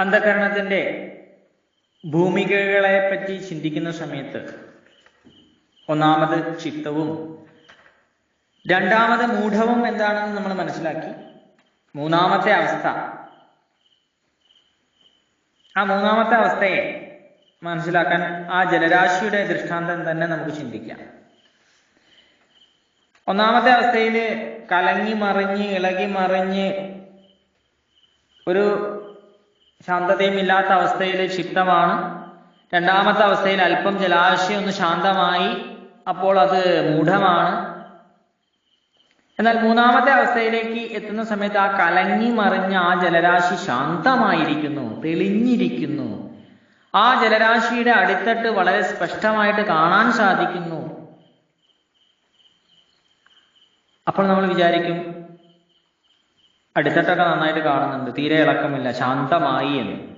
അന്ധകരണത്തിന്റെ ഭൂമികകളെ പറ്റി ചിന്തിക്കുന്ന സമയത്ത് ഒന്നാമത് ചിത്തവും രണ്ടാമത് മൂഢവും എന്താണെന്ന് നമ്മൾ മനസ്സിലാക്കി. മൂന്നാമത്തെ അവസ്ഥ. ആ മൂന്നാമത്തെ അവസ്ഥയെ മനസ്സിലാക്കാൻ ആ ജലരാശിയുടെ ദൃഷ്ടാന്തം തന്നെ നമുക്ക് ചിന്തിക്കാം. ഒന്നാമത്തെ അവസ്ഥയിൽ കലങ്ങി മറിഞ്ഞ് ഇളകി മറിഞ്ഞ് ഒരു ശാന്തതയും ഇല്ലാത്ത അവസ്ഥയിൽ ക്ഷിപ്തമാണ്. രണ്ടാമത്തെ അവസ്ഥയിൽ അല്പം ജലാശയം ഒന്ന് ശാന്തമായി അപ്പോൾ അത് മൂഢമാണ്. എന്നാൽ മൂന്നാമത്തെ അവസ്ഥയിലേക്ക് എത്തുന്ന സമയത്ത് ആ കലങ്ങി മറിഞ്ഞ ആ ജലരാശി ശാന്തമായിരിക്കുന്നു തെളിഞ്ഞിരിക്കുന്നു. ആ ജലരാശിയുടെ അടിത്തട്ട് വളരെ സ്പഷ്ടമായിട്ട് കാണാൻ സാധിക്കുന്നു. അപ്പോൾ നമ്മൾ വിചാരിക്കും അടിത്തട്ടൊക്കെ നന്നായിട്ട് കാണുന്നുണ്ട്. തീരെ ഇളക്കമില്ല. ശാന്തമായി എന്ന്.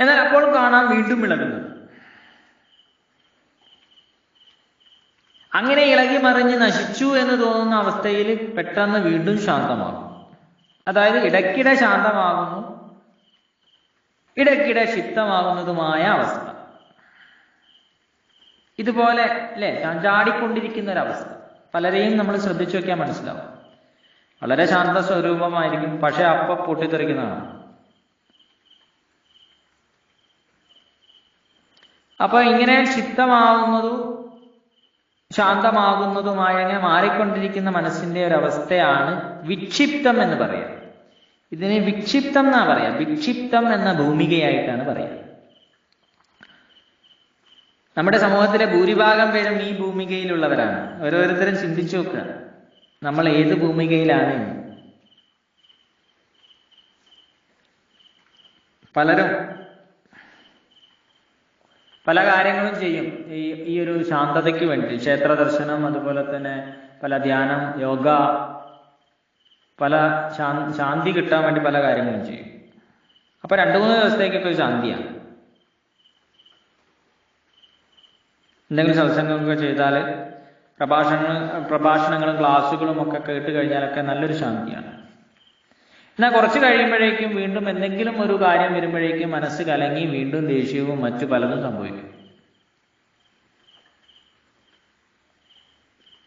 എന്നാൽ അപ്പോൾ കാണാൻ വീണ്ടും ഇളകുന്നത്. അങ്ങനെ ഇളകി മറിഞ്ഞ് നശിച്ചു എന്ന് തോന്നുന്ന അവസ്ഥയിൽ പെട്ടെന്ന് വീണ്ടും ശാന്തമാകും. അതായത് ഇടയ്ക്കിടെ ശാന്തമാകുന്നു. ഇടയ്ക്കിടെ ക്ഷിപ്തമാകുന്നതുമായ അവസ്ഥ. ഇതുപോലെ അല്ലെ? ചാടിക്കൊണ്ടിരിക്കുന്ന ഒരവസ്ഥ പലരെയും നമ്മൾ ശ്രദ്ധിച്ചു നോക്കിയാൽ മനസ്സിലാവും. വളരെ ശാന്ത സ്വരൂപമായിരിക്കും. പക്ഷെ അപ്പ പൊട്ടിത്തെറിക്കുന്നതാണ്. അപ്പൊ ഇങ്ങനെ ക്ഷിപ്തമാവുന്നതും ശാന്തമാകുന്നതുമായ ഇങ്ങനെ മാറിക്കൊണ്ടിരിക്കുന്ന മനസ്സിന്റെ ഒരവസ്ഥയാണ് വിക്ഷിപ്തം എന്ന് പറയാം. ഇതിനെ വിക്ഷിപ്തം എന്നാ പറയാം. വിക്ഷിപ്തം എന്ന ഭൂമികയായിട്ടാണ് പറയാം. നമ്മുടെ സമൂഹത്തിലെ ഭൂരിഭാഗം പേരും ഈ ഭൂമികയിലുള്ളവരാണ്. ഓരോരുത്തരും ചിന്തിച്ചു നോക്കുക. നമ്മൾ ഏത് ഭൂമികയിലാണ്? പലരും പല കാര്യങ്ങളും ചെയ്യും. ഈ ഈ ഒരു ശാന്തതയ്ക്ക് വേണ്ടി. ക്ഷേത്ര ദർശനം അതുപോലെ തന്നെ പല ധ്യാനം യോഗ പല ശാന്തി കിട്ടാൻ വേണ്ടി പല കാര്യങ്ങളും ചെയ്യും. അപ്പൊ രണ്ടു മൂന്ന് ദിവസത്തേക്കൊക്കെ ശാന്തിയാണ്. എന്തെങ്കിലും സത്സംഗമൊക്കെ ചെയ്താൽ പ്രഭാഷണങ്ങൾ പ്രഭാഷണങ്ങളും ക്ലാസ്സുകളും ഒക്കെ കേട്ട് കഴിഞ്ഞാലൊക്കെ നല്ലൊരു ശാന്തിയാണ്. എന്നാൽ കുറച്ച് കഴിയുമ്പോഴേക്കും വീണ്ടും എന്തെങ്കിലും ഒരു കാര്യം വരുമ്പോഴേക്കും മനസ്സ് കലങ്ങി വീണ്ടും ദേഷ്യവും മറ്റു പലതും സംഭവിക്കും.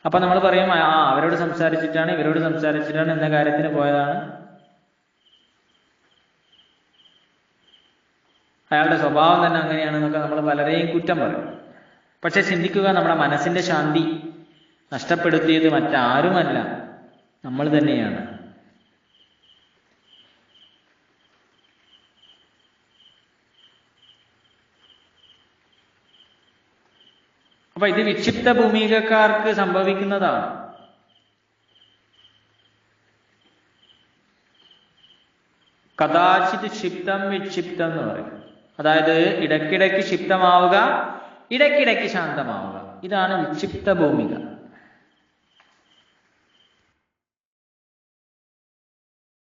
അപ്പൊ നമ്മൾ പറയും ആ അവരോട് സംസാരിച്ചിട്ടാണ് ഇവരോട് സംസാരിച്ചിട്ടാണ് എന്ന കാര്യത്തിന് പോയതാണ്. അയാളുടെ സ്വഭാവം തന്നെ അങ്ങനെയാണെന്നൊക്കെ നമ്മൾ പലരെയും കുറ്റം പറയും. പക്ഷെ ചിന്തിക്കുക നമ്മുടെ മനസ്സിന്റെ ശാന്തി നഷ്ടപ്പെടുത്തിയത് മറ്റാരുമല്ല. നമ്മൾ തന്നെയാണ്. അപ്പൊ ഇത് വിക്ഷിപ്ത ഭൂമികക്കാർക്ക് സംഭവിക്കുന്നതാണ്. കഥാചിത് ക്ഷിപ്തം വിക്ഷിപ്തം എന്ന് പറയും. അതായത് ഇടയ്ക്കിടയ്ക്ക് ക്ഷിപ്തമാവുക ഇടയ്ക്കിടയ്ക്ക് ശാന്തമാവുക. ഇതാണ് വിക്ഷിപ്ത ഭൂമിക.